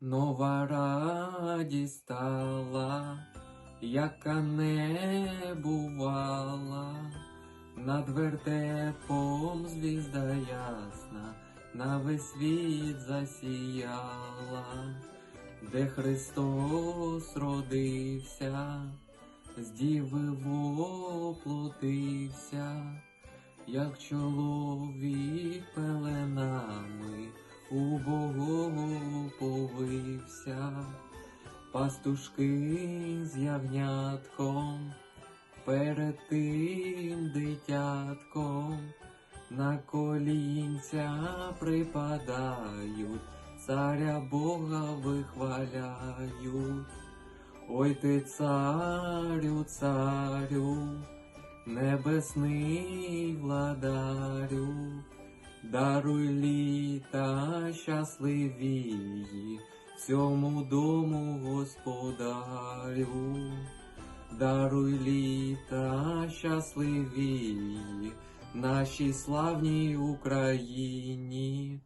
Нова радість стала, яка не бувала, над вертепом звізда ясна, на весь світ засіяла, де Христос родився, з діви воплотився, як чоловік у повився, пастушки з ягнятком, перед тим дитятком, на колінця припадають, царя Бога вихваляють. Ой ти царю, царю, небесний владарю, даруй літа щасливії, всьому дому господарю, даруй літа щасливії, нашій славній Україні.